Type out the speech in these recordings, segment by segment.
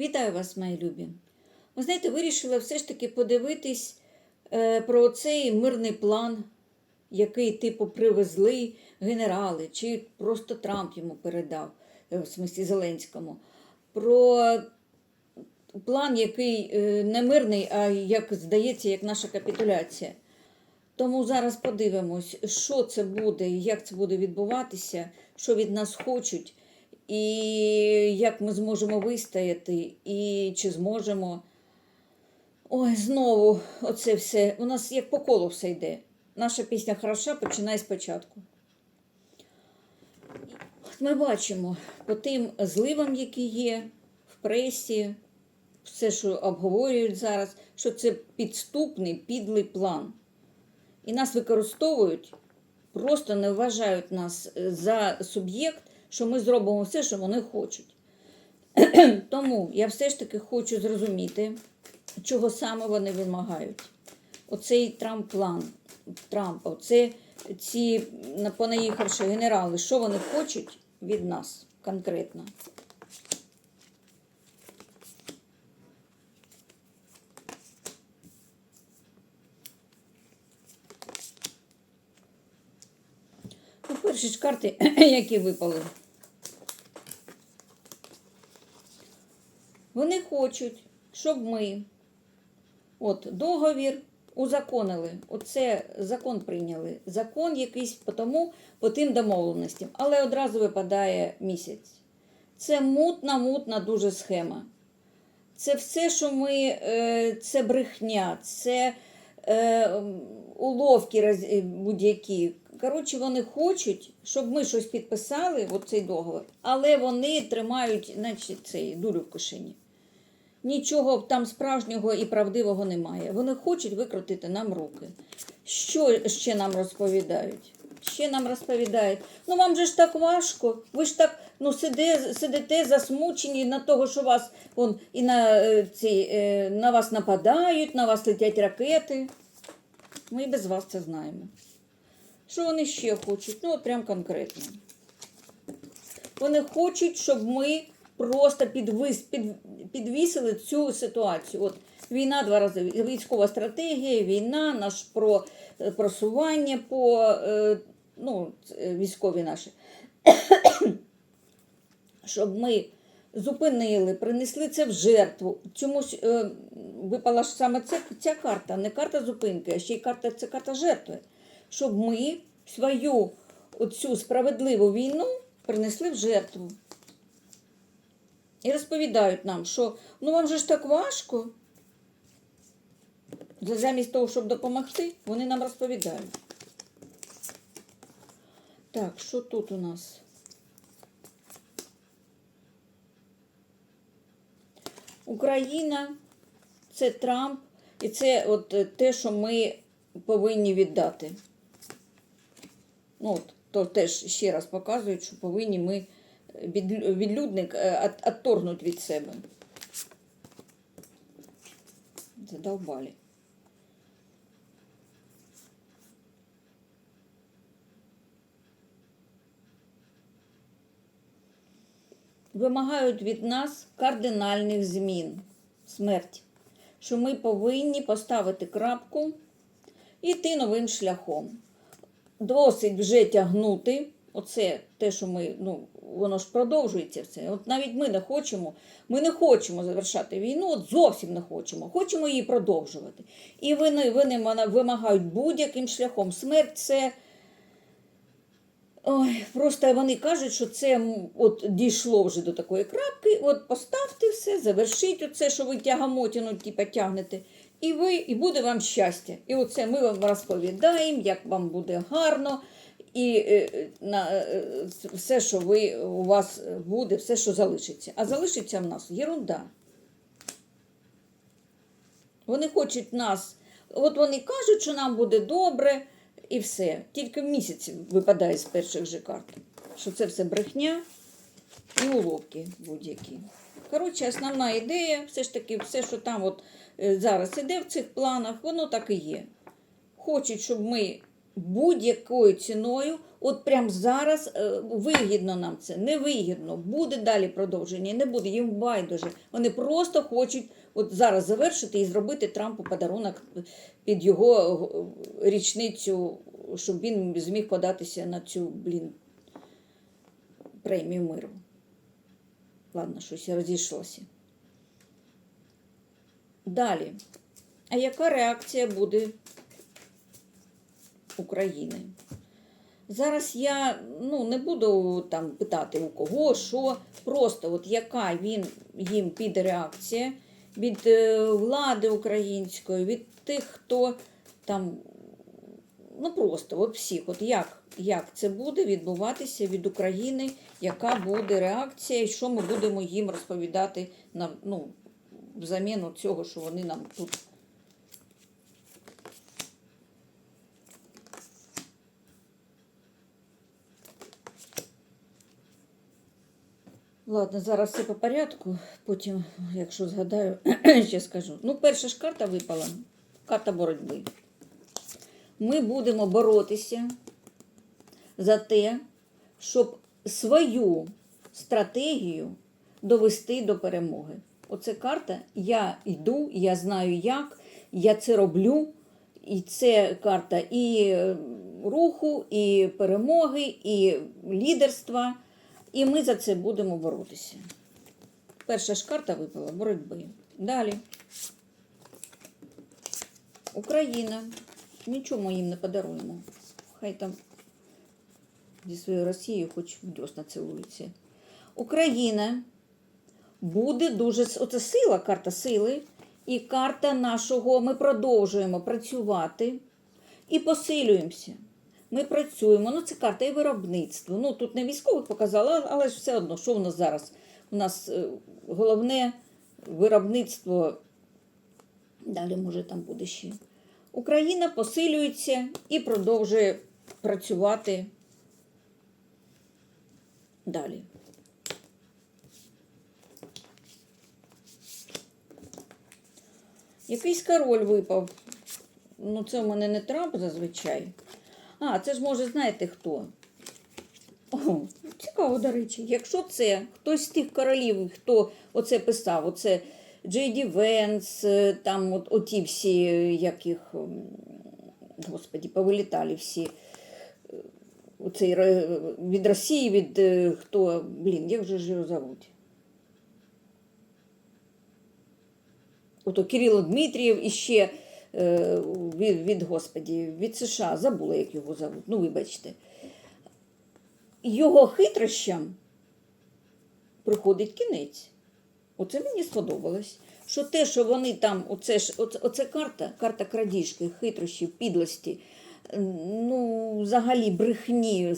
Вітаю вас, мої любі. Ви знаєте, вирішила все ж таки подивитись е, про цей мирний план, який, типу, привезли генерали, чи просто Трамп йому передав, е, в смислі Зеленському. Про план, який е, не мирний, а як здається, як наша капітуляція. Тому зараз подивимось, що це буде, як це буде відбуватися, що від нас хочуть, і як ми зможемо вистояти, і чи зможемо. Ой, знову оце все. У нас як по колу все йде. Наша пісня хороша починає спочатку. Ми бачимо по тим зливам, які є в пресі, все, що обговорюють зараз, що це підступний, підлий план. І нас використовують, просто не вважають нас е, за суб'єкт, що ми зробимо все, що вони хочуть. Тому я все ж таки хочу зрозуміти, чого саме вони вимагають. Оцей Трамп-план Трампа, оце ці на- понаїхавши генерали, що вони хочуть від нас конкретно. Перші ж карти, які випали. Вони хочуть, щоб ми от договір узаконили. Оце закон прийняли. Закон якийсь по тому, по тим домовленостям. Але одразу випадає місяць. Це мутна, мутна дуже схема. Це все, що ми, е, це брехня, це е, уловки е, будь-які. Коротше, вони хочуть, щоб ми щось підписали, цей договор, але вони тримають, значить, цей дулю в кишені. Нічого там справжнього і правдивого немає. Вони хочуть викрутити нам руки. Що ще нам розповідають? Ще нам розповідають. Ну вам же ж так важко. Ви ж так ну, сиде, сидите засмучені на того, що вас вон, і на, е, ці, е, на вас нападають, на вас летять ракети. Ми і без вас це знаємо. Що вони ще хочуть? Ну, от прям конкретно. Вони хочуть, щоб ми просто підвис, під, підвісили цю ситуацію. От війна два рази, військова стратегія, війна, наш про, е, просування по е, ну, е, військові наші. щоб ми зупинили, принесли це в жертву. Чомусь е, випала ж саме це, ця карта, не карта зупинки, а ще й карта, це карта жертви. Щоб ми свою оцю справедливу війну принесли в жертву. І розповідають нам, що ну вам же ж так важко. Замість того, щоб допомогти, вони нам розповідають. Так, що тут у нас? Україна це Трамп, і це от е, те, що ми повинні віддати. Ну, от, то теж ще раз показують, що повинні ми відлюдник е, от- отторгнути від себе. Задовбали. Вимагають від нас кардинальних змін. Смерть. Що ми повинні поставити крапку і йти новим шляхом досить вже тягнути. Оце те, що ми, ну, воно ж продовжується все. От навіть ми не хочемо, ми не хочемо завершати війну, от зовсім не хочемо. Хочемо її продовжувати. І вони, вони вимагають будь-яким шляхом. Смерть це. Ой, просто вони кажуть, що це от дійшло вже до такої крапки. От поставте все, завершіть оце, що ви тягамотіну типа, тягнете, і ви, і буде вам щастя. І оце ми вам розповідаємо, як вам буде гарно, і е, на, е, все, що ви, у вас буде, все, що залишиться. А залишиться в нас єрунда. Вони хочуть нас, от вони кажуть, що нам буде добре, і все. Тільки місяць випадає з перших же карт, що це все брехня і уловки будь-які. Коротше, основна ідея, все ж таки, все, що там от е, зараз іде в цих планах, воно так і є. Хочуть, щоб ми будь-якою ціною, от прямо зараз е, вигідно нам це, не вигідно, буде далі продовження, не буде, їм байдуже. Вони просто хочуть от зараз завершити і зробити Трампу подарунок під його е, річницю, щоб він зміг податися на цю, блін, премію миру. Ладно, щось розійшлося. Далі. А яка реакція буде України? Зараз я ну, не буду там питати у кого, що, просто от яка він їм піде реакція від е, влади української, від тих, хто там, ну просто от всіх, от як, як це буде відбуватися від України, яка буде реакція, і що ми будемо їм розповідати на, ну, взамін цього, що вони нам тут. Ладно, зараз все по порядку. Потім, якщо згадаю, ще скажу. Ну, перша ж карта випала. Карта боротьби. Ми будемо боротися за те, щоб свою стратегію довести до перемоги. Оце карта. Я йду, я знаю як, я це роблю. І це карта і е, руху, і перемоги, і лідерства. І ми за це будемо боротися. Перша ж карта випала боротьби. Далі. Україна. Нічого ми їм не подаруємо. Хай там зі своєю Росією хоч дьосна цілуються. Україна буде дуже. Оце сила, карта сили. І карта нашого. Ми продовжуємо працювати і посилюємося. Ми працюємо. Ну, це карта і виробництво. Ну, тут не військових показала, але ж все одно, що в нас зараз? У нас е, головне виробництво. Далі, може, там буде ще. Україна посилюється і продовжує працювати далі. Якийсь король випав. Ну, це в мене не Трамп зазвичай. А, це ж може, знаєте хто? О, цікаво, до речі. Якщо це хтось з тих королів, хто оце писав, оце Джей Ді Венс, е, там от, оті всі, е, як їх, господі, повилітали всі. Е, Оцей від Росії, від е, хто, блін, як же ж його зовуть? Ото Кирило Дмитрієв і ще е, від, від Господі, від США, забула, як його зовуть, ну вибачте. Його хитрощам приходить кінець. Оце мені сподобалось. Що те, що вони там, оце ж, оце, оце карта, карта крадіжки, хитрощів, підлості, ну, взагалі брехні,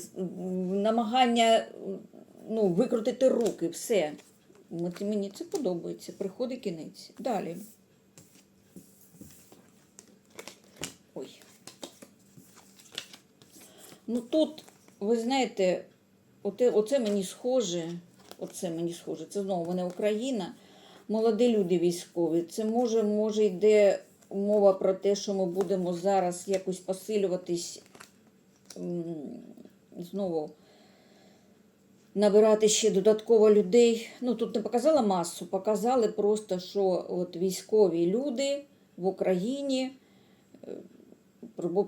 намагання ну, викрутити руки, все. От Мені це подобається. Приходить кінець. Далі. Ой. Ну тут, ви знаєте, оте, оце мені схоже. Оце мені схоже. Це знову в Україна. Молоді люди військові. Це може, може йде мова про те, що ми будемо зараз якось посилюватись знову набирати ще додатково людей. Ну тут не показала масу, показали просто, що от військові люди в Україні е,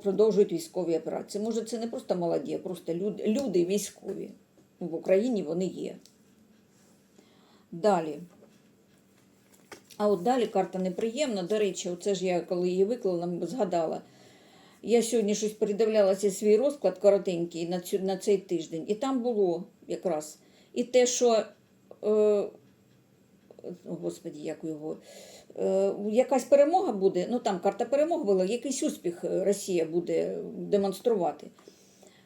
продовжують військові операції. Може, це не просто молоді, а просто люди, люди військові. В Україні вони є. Далі. А от далі карта неприємна. До речі, оце ж я, коли її виклала, згадала. Я сьогодні щось передивлялася свій розклад коротенький на, цю, на цей тиждень, і там було якраз і те, що, е, господі, як його, е, якась перемога буде, ну там карта перемоги була, якийсь успіх Росія буде демонструвати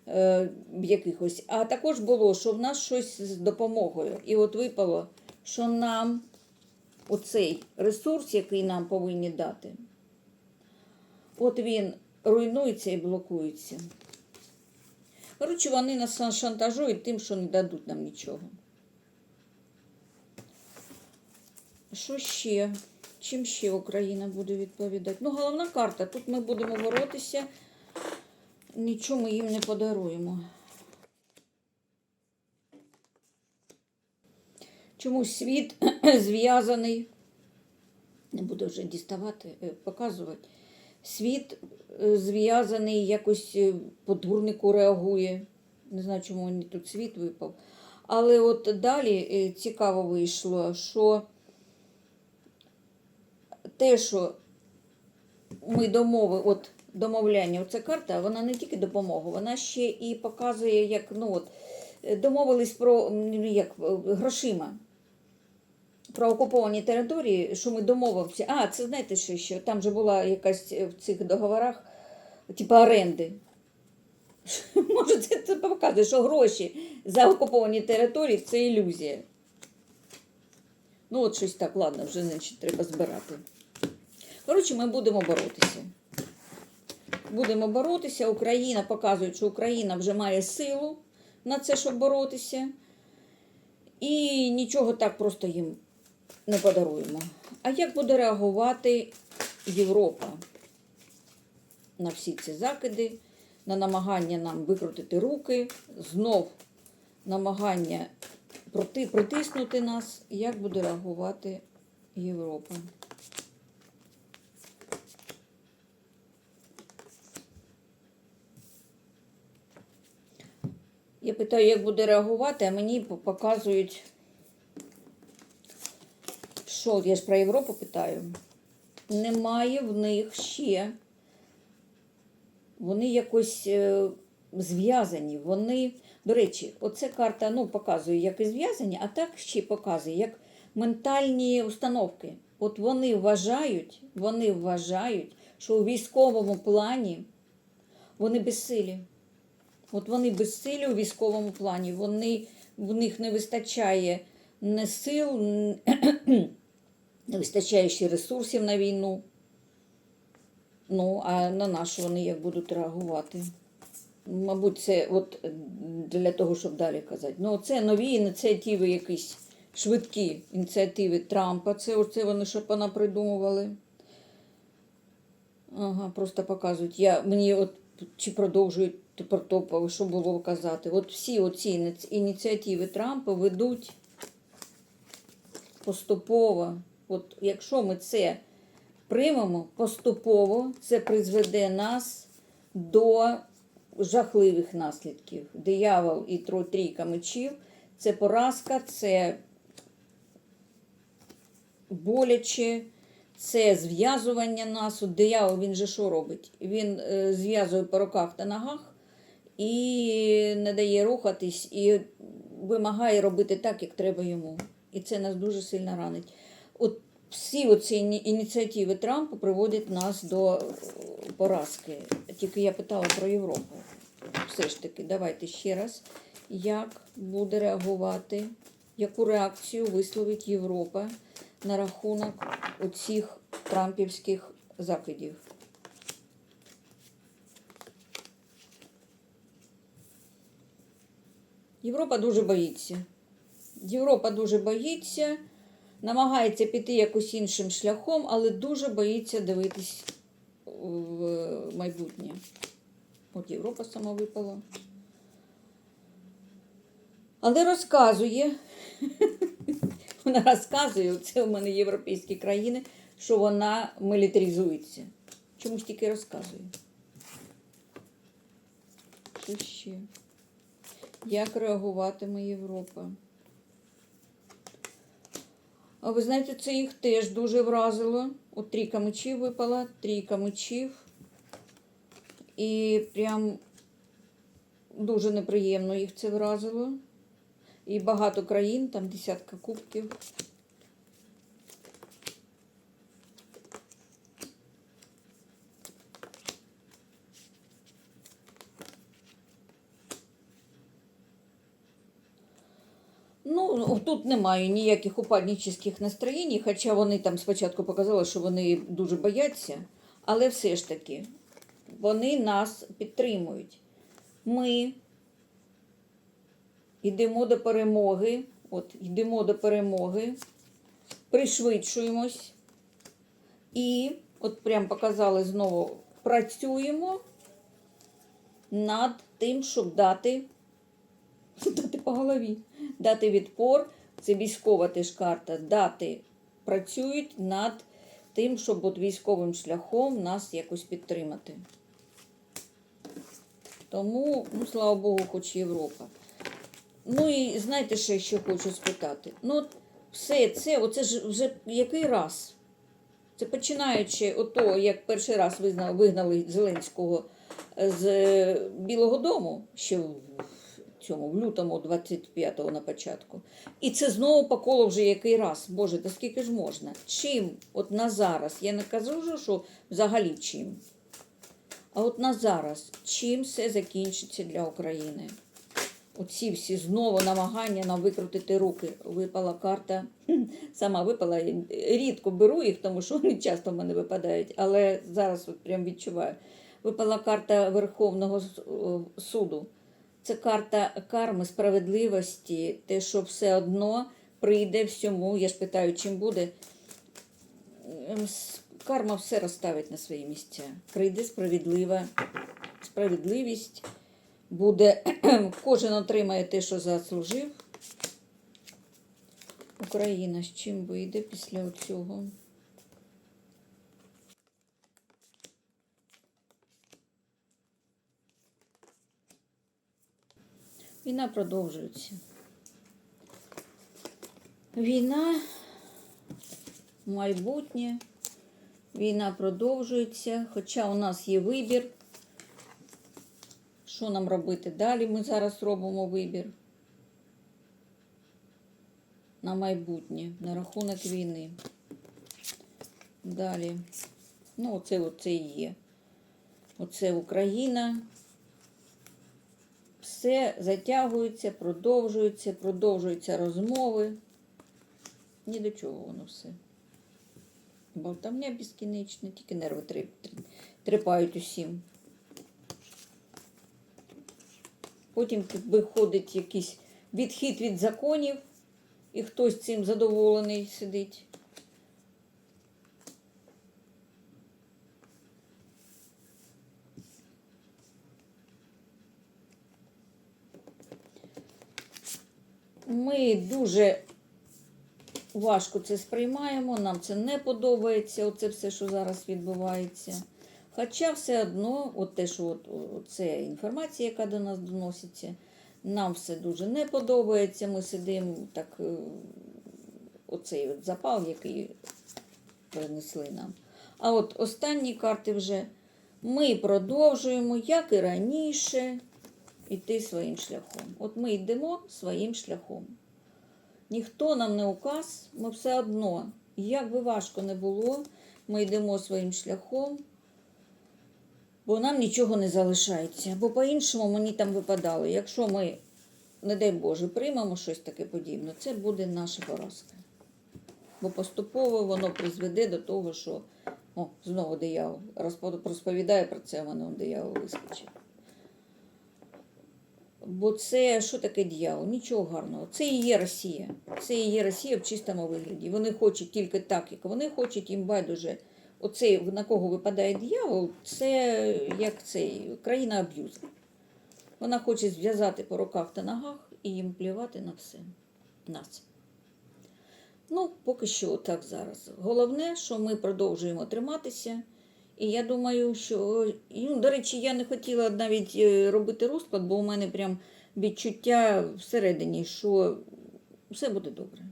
е, якихось. А також було, що в нас щось з допомогою. І от випало, що нам оцей ресурс, який нам повинні дати, от він руйнується і блокується. Коротше, вони нас шантажують тим, що не дадуть нам нічого. Що ще? Чим ще Україна буде відповідати? Ну, головна карта. Тут ми будемо боротися. нічого ми їм не подаруємо. Чомусь світ зв'язаний, не буду вже діставати, е, показувати. Світ е, зв'язаний, якось е, по дурнику реагує. Не знаю, чому мені тут світ випав. Але от далі цікаво вийшло, що те, що ми домови, от домовляння, оця карта, вона не тільки допомога, вона ще і показує, як ну от, домовились про як, грошима. Про окуповані території, що ми домовилися. А, це знаєте, що ще? Там же була якась е, в цих договорах, типу оренди. Може, це, показує, що гроші за окуповані території це ілюзія. Ну, от щось так, ладно, вже значить, треба збирати. Коротше, ми будемо боротися. Будемо боротися. Україна показує, що Україна вже має силу на це, щоб боротися. І нічого так просто їм не подаруємо. А як буде реагувати Європа на всі ці закиди, на намагання нам викрутити руки, знов намагання проти, притиснути нас? Як буде реагувати Європа? Я питаю, як буде реагувати, а мені показують, що я ж про Європу питаю. Немає в них ще. Вони якось е, зв'язані. Вони, до речі, оце карта ну, показує, як і зв'язані, а так ще показує, як ментальні установки. От вони вважають, вони вважають, що у військовому плані вони безсилі. От вони безсилі у військовому плані. Вони, в них не вистачає не сил, не вистачає ще ресурсів на війну. Ну, а на нашу вони як будуть реагувати? Мабуть, це от для того, щоб далі казати. Ну, це нові ініціативи, якісь швидкі ініціативи Трампа. Це оце вони що понапридумували. Ага, просто показують. Я, мені от чи продовжують про топове, що було казати. От всі оці ініціативи Трампа ведуть поступово. От якщо ми це приймемо поступово, це призведе нас до жахливих наслідків. Диявол і трійка мечів це поразка, це боляче, це зв'язування нас. Диявол він же що робить? Він е, зв'язує по руках та ногах і не дає рухатись, і вимагає робити так, як треба йому. І це нас дуже сильно ранить. От всі оці ініціативи Трампа приводять нас до е, поразки. Тільки я питала про Європу. Все ж таки, давайте ще раз. Як буде реагувати, яку реакцію висловить Європа на рахунок оцих трампівських закидів? Європа дуже боїться. Європа дуже боїться, намагається піти якось іншим шляхом, але дуже боїться дивитись в майбутнє. От Європа сама випала. Але розказує, вона розказує, це у мене європейські країни, що вона мілітаризується. Чомусь тільки розказує. Що ще? Як реагуватиме Європа? А ви знаєте, це їх теж дуже вразило. От трійка мечів випала, трійка мечів. І прям дуже неприємно їх це вразило. І багато країн, там десятка кубків. Ну, тут немає ніяких упаднических настроєнь, хоча вони там спочатку показали, що вони дуже бояться, але все ж таки вони нас підтримують. Ми йдемо до перемоги, от йдемо до перемоги, пришвидшуємось і, от прям показали знову, працюємо над тим, щоб дати, дати по голові, дати відпор. Це військова теж карта. Дати працюють над тим, щоб от військовим шляхом нас якось підтримати. Тому, ну, слава Богу, хоч Європа. Ну і знаєте, ще що хочу спитати. Ну, от все це, оце ж вже який раз? Це починаючи ото, як перший раз вигнали Зеленського з Білого Дому, ще цьому, в лютому 25-го на початку. І це знову по колу вже який раз. Боже, та скільки ж можна? Чим от на зараз? Я не кажу, що взагалі чим. А от на зараз, чим все закінчиться для України? Оці всі знову намагання нам викрутити руки. Випала карта. Сама випала. Рідко беру їх, тому що вони часто в мене випадають, але зараз от прям відчуваю. Випала карта Верховного суду. Це карта карми, справедливості, те, що все одно прийде всьому. Я ж питаю, чим буде. Ем, Карма все розставить на свої місця. Прийде справедлива справедливість буде, кожен отримає те, що заслужив. Україна з чим вийде після цього? Війна продовжується. Війна, майбутнє, війна продовжується, хоча у нас є вибір. Що нам робити далі? Ми зараз робимо вибір на майбутнє, на рахунок війни. Далі. Ну, оце, оце і є. Оце Україна. Все затягується, продовжується, продовжуються розмови. Ні до чого воно все. Болтовня безкінечна, тільки нерви трепають усім. Потім виходить якийсь відхід від законів, і хтось цим задоволений сидить. Ми дуже важко це сприймаємо, нам це не подобається, оце все, що зараз відбувається. Хоча все одно, от те, що от, це інформація, яка до нас доноситься, нам все дуже не подобається. Ми сидимо так, е, оцей от запал, який принесли нам. А от останні карти вже ми продовжуємо, як і раніше, йти своїм шляхом. От ми йдемо своїм шляхом. Ніхто нам не указ, ми все одно, як би важко не було, ми йдемо своїм шляхом, бо нам нічого не залишається. Бо по-іншому мені там випадало. Якщо ми, не дай Боже, приймемо щось таке подібне, це буде наша поразка. Бо поступово воно призведе до того, що о, знову диявол розпо- розповідає про це, воно диявол вискочив. Бо це що таке дьявол? Нічого гарного. Це і є Росія. Це і є Росія в чистому вигляді. Вони хочуть тільки так, як вони хочуть, їм байдуже. Оцей, на кого випадає дьявол, це як цей країна аб'юзер. Вона хоче зв'язати по руках та ногах і їм плювати на все. Нас. Ну, поки що так зараз. Головне, що ми продовжуємо триматися. І я думаю, що ну, до речі, я не хотіла навіть е, робити розклад, бо у мене прям відчуття всередині, що все буде добре.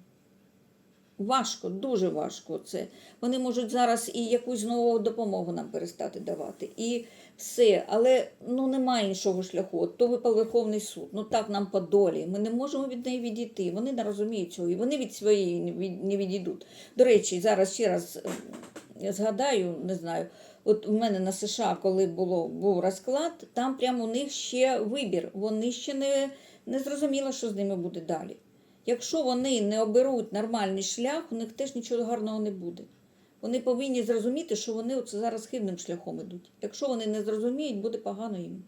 Важко, дуже важко це. Вони можуть зараз і якусь нову допомогу нам перестати давати. І все. Але ну немає іншого шляху. То випав Верховний суд. Ну так нам по долі. Ми не можемо від неї відійти. Вони не розуміють цього, і вони від своєї не відійдуть. До речі, зараз ще раз е, згадаю, не знаю. От у мене на США, коли було, був розклад, там прямо у них ще вибір. Вони ще не, не зрозуміло, що з ними буде далі. Якщо вони не оберуть нормальний шлях, у них теж нічого гарного не буде. Вони повинні зрозуміти, що вони оце зараз хибним шляхом ідуть. Якщо вони не зрозуміють, буде погано їм.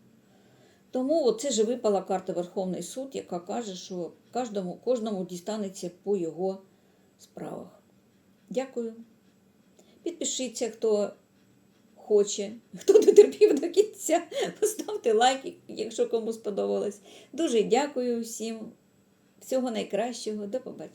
Тому оце ж випала карта Верховний суд, яка каже, що кожному, кожному дістанеться по його справах. Дякую. Підпишіться, хто хоче. Хто дотерпів до кінця, поставте лайк, якщо кому сподобалось. Дуже дякую всім. Всього найкращого. До побачення.